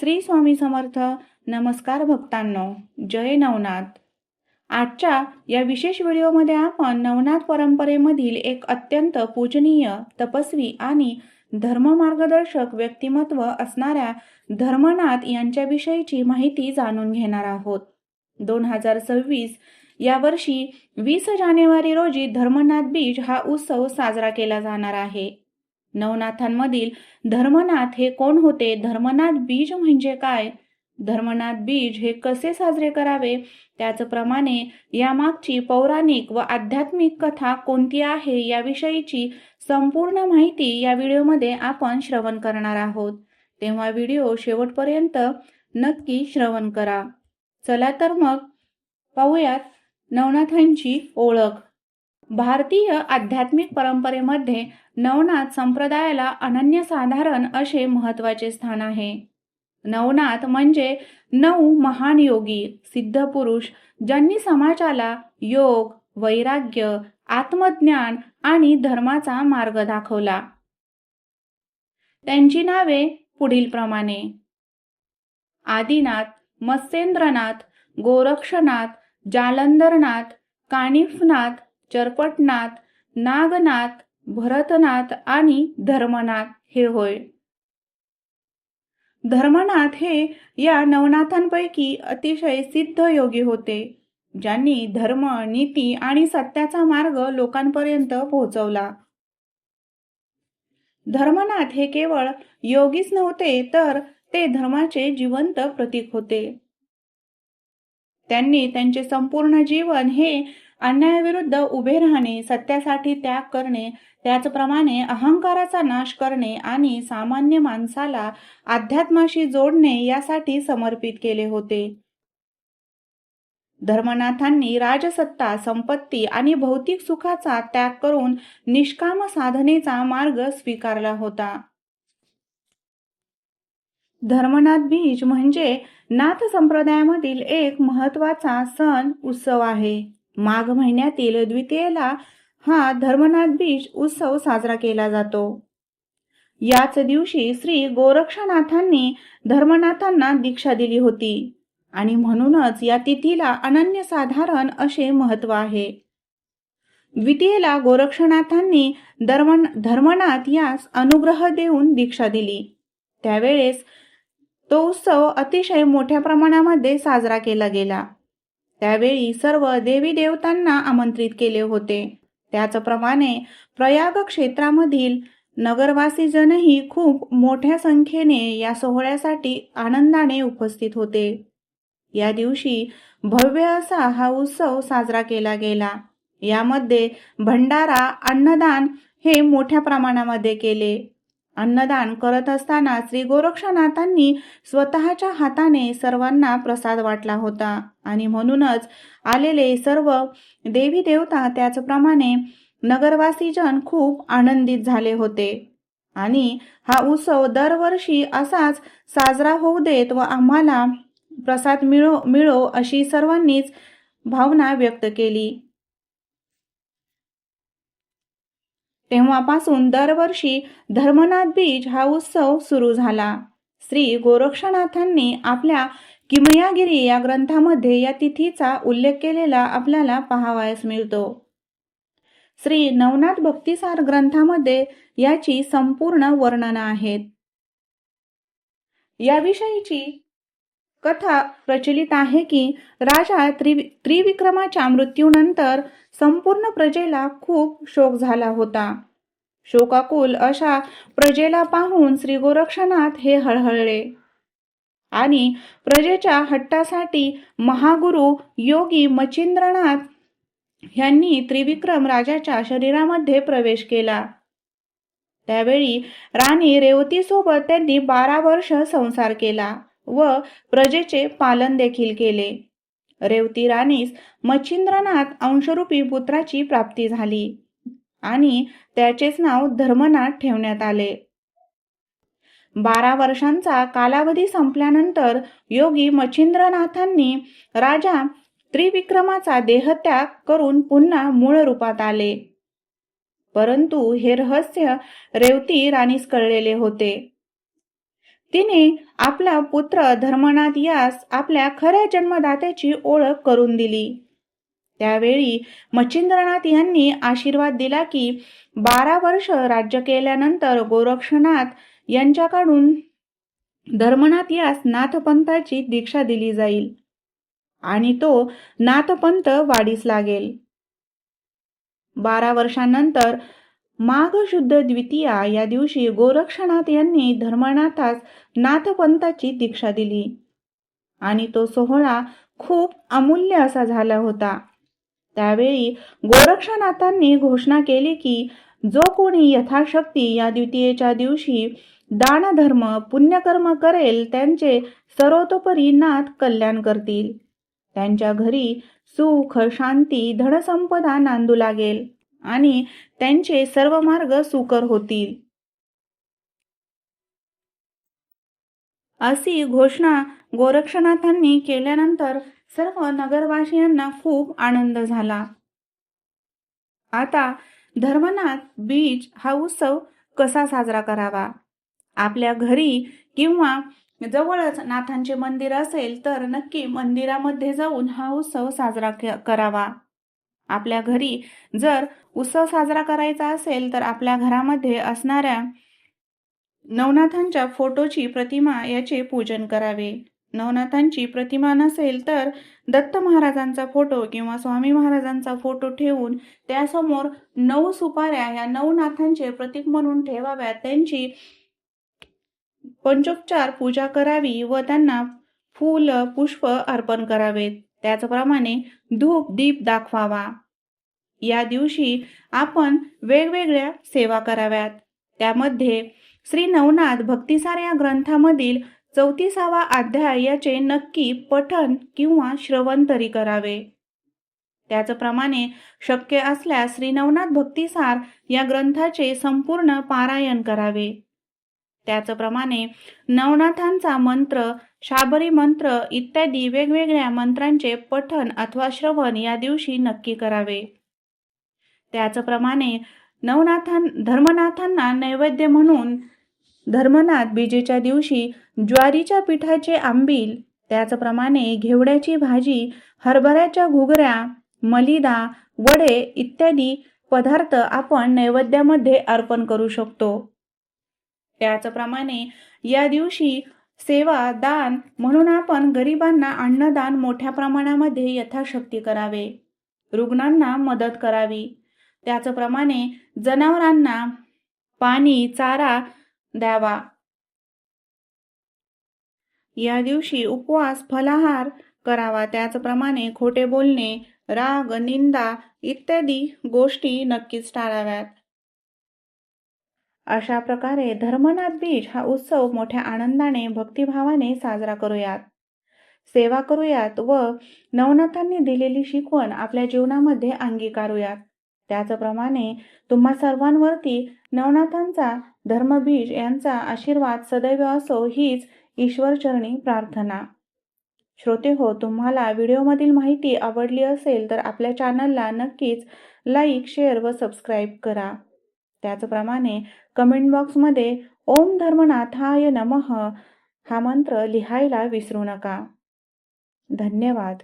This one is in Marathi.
श्री स्वामी समर्थ. नमस्कार भक्तांनो. जय नवनाथ. आजच्या या विशेष व्हिडिओमध्ये आपण नवनाथ परंपरेमधील एक अत्यंत पूजनीय तपस्वी आणि धर्म मार्गदर्शक व्यक्तिमत्व असणाऱ्या धर्मनाथ यांच्याविषयीची माहिती जाणून घेणार आहोत. दोन हजार सव्वीस या वर्षी वीस जानेवारी रोजी धर्मनाथ बीज हा उत्सव साजरा केला जाणार आहे. नवनाथांमधील धर्मनाथ हे कोण होते? धर्मनाथ बीज म्हणजे काय? धर्मनाथ बीज हे कसे साजरे करावे? त्याचप्रमाणे यामागची पौराणिक व आध्यात्मिक कथा कोणती आहे याविषयीची संपूर्ण माहिती या व्हिडिओमध्ये आपण श्रवण करणार आहोत. तेव्हा व्हिडिओ शेवटपर्यंत नक्की श्रवण करा. चला तर मग पाहूयात नवनाथांची ओळख. भारतीय आध्यात्मिक परंपरेमध्ये नवनाथ संप्रदायाला अनन्यसाधारण असे महत्त्वाचे स्थान आहे. नवनाथ म्हणजे नऊ महान योगी सिद्ध पुरुष ज्यांनी समाजाला योग वैराग्य आत्मज्ञान आणि धर्माचा मार्ग दाखवला. त्यांची नावे पुढील प्रमाणे आदिनाथ मत्स्येंद्रनाथ गोरक्षनाथ जालंधरनाथ कानिफनाथ चरपटनाथ नागनाथ भरतनाथ आणि धर्मनाथ हे होय. धर्मनाथ हे या नवनाथांपैकी अतिशय सिद्ध योगी होते ज्यांनी धर्म नीती आणि सत्याचा मार्ग लोकांपर्यंत पोहोचवला. धर्मनाथ हे केवळ योगीच नव्हते तर ते धर्माचे जिवंत प्रतीक होते. त्यांनी त्यांचे संपूर्ण जीवन हे अन्यायाविरुद्ध उभे राहणे सत्यासाठी त्याग करणे त्याचप्रमाणे अहंकाराचा नाश करणे आणि सामान्य माणसाला अध्यात्माशी जोडणे यासाठी समर्पित केले होते. धर्मनाथांनी राजसत्ता संपत्ती आणि भौतिक सुखाचा त्याग करून निष्काम साधनेचा मार्ग स्वीकारला होता. धर्मनाथ बीज म्हणजे नाथ संप्रदायामधील एक महत्त्वाचा सण उत्सव आहे. माघ महिन्यातील द्वितीयेला हा धर्मनाथ बीज उत्सव साजरा केला जातो. याच दिवशी श्री गोरक्षनाथांनी धर्मनाथांना दीक्षा दिली होती आणि म्हणूनच या तिथीला अनन्यसाधारण असे महत्त्व आहे. द्वितीयेला गोरक्षनाथांनी धर्म धर्मनाथ यास अनुग्रह देऊन दीक्षा दिली. त्यावेळेस तो उत्सव अतिशय मोठ्या प्रमाणामध्ये साजरा केला गेला. त्यावेळी सर्व देवी देवतांना आमंत्रित केले होते. त्याचप्रमाणे प्रयाग क्षेत्रामधील नगरवासीजनही खूप मोठ्या संख्येने या सोहळ्यासाठी आनंदाने उपस्थित होते. या दिवशी भव्य असा हा उत्सव साजरा केला गेला. यामध्ये भंडारा अन्नदान हे मोठ्या प्रमाणामध्ये केले. अन्नदान करत असताना श्री गोरक्षनाथांनी स्वतःच्या हाताने सर्वांना प्रसाद वाटला होता. आणि म्हणूनच आलेले सर्व देवी देवता त्याचप्रमाणे नगरवासीजन खूप आनंदित झाले होते. आणि हा उत्सव दरवर्षी असाच साजरा होऊ देत व आम्हाला प्रसाद मिळो मिळो अशी सर्वांनीच भावना व्यक्त केली. तेव्हापासून दरवर्षी धर्मनाथ बीज हा उत्सव सुरू झाला. श्री गोरक्षनाथांनी आपल्या किमयागिरी या ग्रंथामध्ये या तिथीचा उल्लेख केलेला आपल्याला पाहावयास मिळतो. श्री नवनाथ भक्तिसार ग्रंथामध्ये याची संपूर्ण वर्णना आहेत. याविषयीची कथा प्रचलित आहे की राजा त्रि त्रिविक्रमाच्या मृत्यूनंतर संपूर्ण प्रजेला खूप शोक झाला होता. शोकाकुल अशा प्रजेला पाहून श्री गोरक्षनाथ हे हळहळले. आणि प्रजेच्या हट्टासाठी महागुरु योगी मचिंद्रनाथ यांनी त्रिविक्रम राजाच्या शरीरामध्ये प्रवेश केला. त्यावेळी राणी रेवतीसोबत त्यांनी बारा वर्ष संसार केला. व प्रजेचे पालन देखील केले. रेवती राणीस मच्छिंद्रनाथ अंशरूपी पुत्राची प्राप्ती झाली आणि त्याचेच नाव धर्मनाथ ठेवण्यात आले. बारा वर्षांचा कालावधी संपल्यानंतर योगी मच्छिंद्रनाथांनी राजा त्रिविक्रमाचा देहत्याग करून पुन्हा मूळ रूपात आले. परंतु हे रहस्य रेवती राणीस कळलेले होते. तिने आपला पुत्र धर्मनाथ यास आपल्या खऱ्या जन्मदात्याची ओळख करून दिली. त्यावेळी मच्छिंद्रनाथ यांनी आशीर्वाद दिला की बारा वर्ष राज्य केल्यानंतर गोरक्षनाथ यांच्याकडून धर्मनाथ यास नाथपंथाची दीक्षा दिली जाईल आणि तो नाथपंथ वाढीस लागेल. बारा वर्षांनंतर माघ शुद्ध द्वितीया या दिवशी गोरक्षनाथ यांनी धर्मनाथास नाथपंथाची दीक्षा दिली. आणि तो सोहळा खूप अमूल्य असा झाला होता. त्यावेळी गोरक्षनाथांनी घोषणा केली की जो कोणी यथाशक्ती या द्वितीयेच्या दिवशी दानधर्म पुण्यकर्म करेल त्यांचे सर्वतोपरी नाथ कल्याण करतील. त्यांच्या घरी सुख शांती धनसंपदा नांदू लागेल. आणि त्यांचे सर्व मार्ग सुकर होतील. अशी घोषणा गोरक्षनाथांनी केल्यानंतर सर्व नगरवासियांना खूप आनंद झाला. आता धर्मनाथ बीज हा उत्सव कसा साजरा करावा? आपल्या घरी किंवा जवळच नाथांचे मंदिर असेल तर नक्की मंदिरामध्ये जाऊन हा उत्सव साजरा करावा. आपल्या घरी. जर उत्सव साजरा करायचा असेल तर आपल्या घरामध्ये असणाऱ्या नवनाथांच्या फोटोची प्रतिमा याचे पूजन करावे. नवनाथांची प्रतिमा नसेल तर दत्त महाराजांचा फोटो किंवा स्वामी महाराजांचा फोटो ठेवून त्यासमोर नऊ सुपाऱ्या या नवनाथांचे प्रतीक म्हणून ठेवाव्या. त्यांची पंचोपचार पूजा करावी व त्यांना फूल पुष्प अर्पण करावेत. त्याचप्रमाणे धूप दीप दाखवावा. या दिवशी आपण वेगवेगळ्या सेवा कराव्यात. त्यामध्ये श्री नवनाथ भक्तिसार या ग्रंथामधील चौतीसावा अध्याय याचे नक्की पठन किंवा श्रवण तरी करावे. त्याचप्रमाणे शक्य असल्यास श्री नवनाथ भक्तिसार या ग्रंथाचे संपूर्ण पारायण करावे. त्याचप्रमाणे नवनाथांचा मंत्र शाबरी मंत्र इत्यादी वेगवेगळ्या मंत्रांचे पठण अथवा श्रवण या दिवशी नक्की करावे. त्याचप्रमाणे नवनाथां धर्मनाथांना नैवेद्य म्हणून धर्मनाथ बीजेच्या दिवशी ज्वारीच्या पिठाचे आंबील त्याचप्रमाणे घेवड्याची भाजी हरभऱ्याच्या घुगऱ्या मलिदा वडे इत्यादी पदार्थ आपण नैवेद्यामध्ये अर्पण करू शकतो. त्याचप्रमाणे या दिवशी सेवा दान म्हणून आपण गरिबांना अन्नदान मोठ्या प्रमाणामध्ये यथाशक्ती करावे. रुग्णांना मदत करावी. त्याचप्रमाणे जनावरांना पाणी चारा द्यावा. या दिवशी उपवास फलाहार करावा. त्याचप्रमाणे खोटे बोलणे राग निंदा इत्यादी गोष्टी नक्कीच टाळाव्यात. अशा प्रकारे धर्मनाथ बीज हा उत्सव मोठ्या आनंदाने भक्तिभावाने साजरा करूयात. सेवा करूयात व नवनाथांनी दिलेली शिकवण आपल्या जीवनामध्ये अंगीकारूयात. त्याचप्रमाणे तुम्हा सर्वांवरती नवनाथांचा धर्मबीज यांचा आशीर्वाद सदैव असो हीच ईश्वरचरणी प्रार्थना. श्रोते हो तुम्हाला व्हिडिओमधील माहिती आवडली असेल तर आपल्या चॅनलला नक्कीच लाईक शेअर व सबस्क्राईब करा. त्याचप्रमाणे कमेंट बॉक्समध्ये ओम धर्मनाथाय नमः हा मंत्र लिहायला विसरू नका. धन्यवाद.